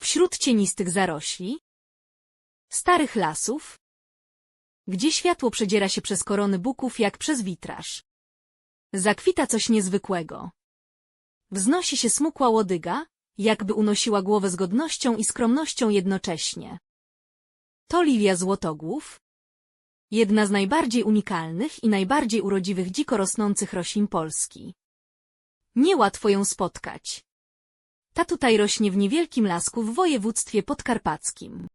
wśród cienistych zarośli, starych lasów, gdzie światło przedziera się przez korony buków jak przez witraż. Zakwita coś niezwykłego. Wznosi się smukła łodyga, jakby unosiła głowę z godnością i skromnością jednocześnie. To lilia złotogłów, jedna z najbardziej unikalnych i najbardziej urodziwych dziko rosnących roślin Polski. Niełatwo ją spotkać. Ta tutaj rośnie w niewielkim lasku w województwie podkarpackim.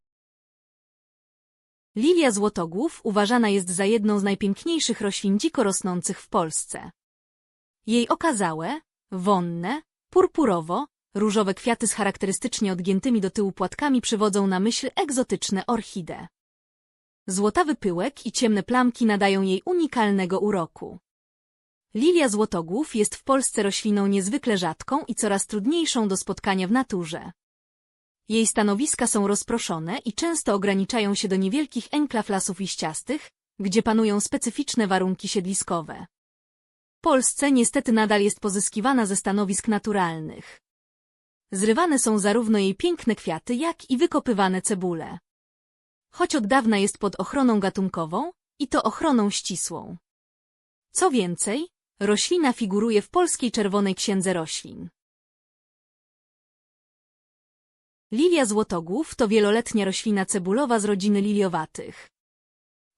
Lilia złotogłów uważana jest za jedną z najpiękniejszych roślin dziko rosnących w Polsce. Jej okazałe, wonne, purpurowo, różowe kwiaty z charakterystycznie odgiętymi do tyłu płatkami przywodzą na myśl egzotyczne orchide. Złotawy pyłek i ciemne plamki nadają jej unikalnego uroku. Lilia złotogłów jest w Polsce rośliną niezwykle rzadką i coraz trudniejszą do spotkania w naturze. Jej stanowiska są rozproszone i często ograniczają się do niewielkich enklaw lasów liściastych, gdzie panują specyficzne warunki siedliskowe. W Polsce niestety nadal jest pozyskiwana ze stanowisk naturalnych. Zrywane są zarówno jej piękne kwiaty, jak i wykopywane cebule. Choć od dawna jest pod ochroną gatunkową, i to ochroną ścisłą. Co więcej, roślina figuruje w Polskiej Czerwonej Księdze Roślin. Lilia złotogłów to wieloletnia roślina cebulowa z rodziny liliowatych.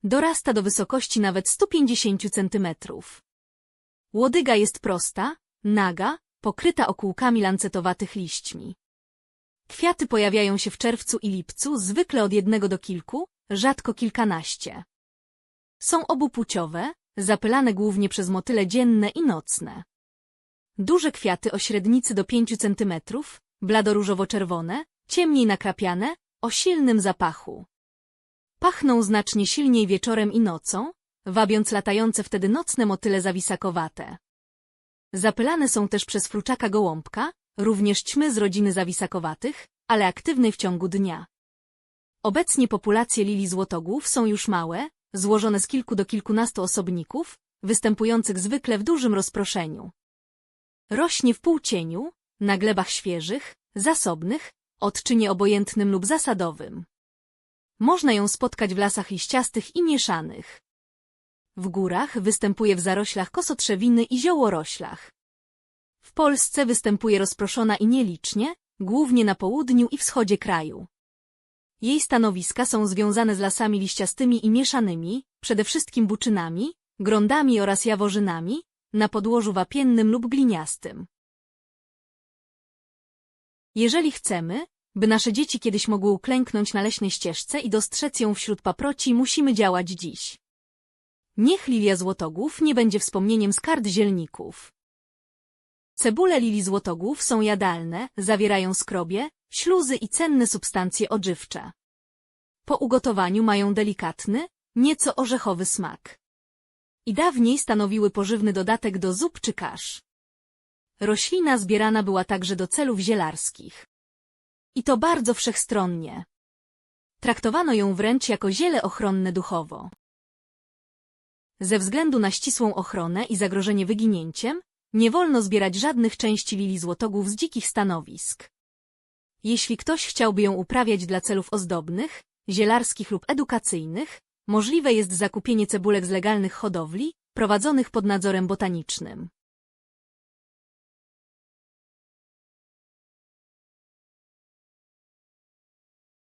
Dorasta do wysokości nawet 150 cm. Łodyga jest prosta, naga, pokryta okółkami lancetowatych liśćmi. Kwiaty pojawiają się w czerwcu i lipcu, zwykle od jednego do kilku, rzadko kilkanaście. Są obupłciowe, zapylane głównie przez motyle dzienne i nocne. Duże kwiaty o średnicy do 5 cm, bladoróżowo-czerwone, ciemniej nakrapiane, o silnym zapachu. Pachną znacznie silniej wieczorem i nocą, wabiąc latające wtedy nocne motyle zawisakowate. Zapylane są też przez fluczaka gołąbka, również ćmy z rodziny zawisakowatych, ale aktywnej w ciągu dnia. Obecnie populacje lilii złotogłów są już małe, złożone z kilku do kilkunastu osobników, występujących zwykle w dużym rozproszeniu. Rośnie w półcieniu, na glebach świeżych, zasobnych, odczynie obojętnym lub zasadowym. Można ją spotkać w lasach liściastych i mieszanych. W górach występuje w zaroślach kosotrzewiny i ziołoroślach. W Polsce występuje rozproszona i nielicznie, głównie na południu i wschodzie kraju. Jej stanowiska są związane z lasami liściastymi i mieszanymi, przede wszystkim buczynami, grądami oraz jaworzynami, na podłożu wapiennym lub gliniastym. Jeżeli chcemy, by nasze dzieci kiedyś mogły uklęknąć na leśnej ścieżce i dostrzec ją wśród paproci, musimy działać dziś. Niech lilia złotogłów nie będzie wspomnieniem z kart zielników. Cebule lilii złotogłów są jadalne, zawierają skrobie, śluzy i cenne substancje odżywcze. Po ugotowaniu mają delikatny, nieco orzechowy smak. I dawniej stanowiły pożywny dodatek do zup czy kasz. Roślina zbierana była także do celów zielarskich. I to bardzo wszechstronnie. Traktowano ją wręcz jako ziele ochronne duchowo. Ze względu na ścisłą ochronę i zagrożenie wyginięciem, nie wolno zbierać żadnych części lilii złotogłów z dzikich stanowisk. Jeśli ktoś chciałby ją uprawiać dla celów ozdobnych, zielarskich lub edukacyjnych, możliwe jest zakupienie cebulek z legalnych hodowli, prowadzonych pod nadzorem botanicznym.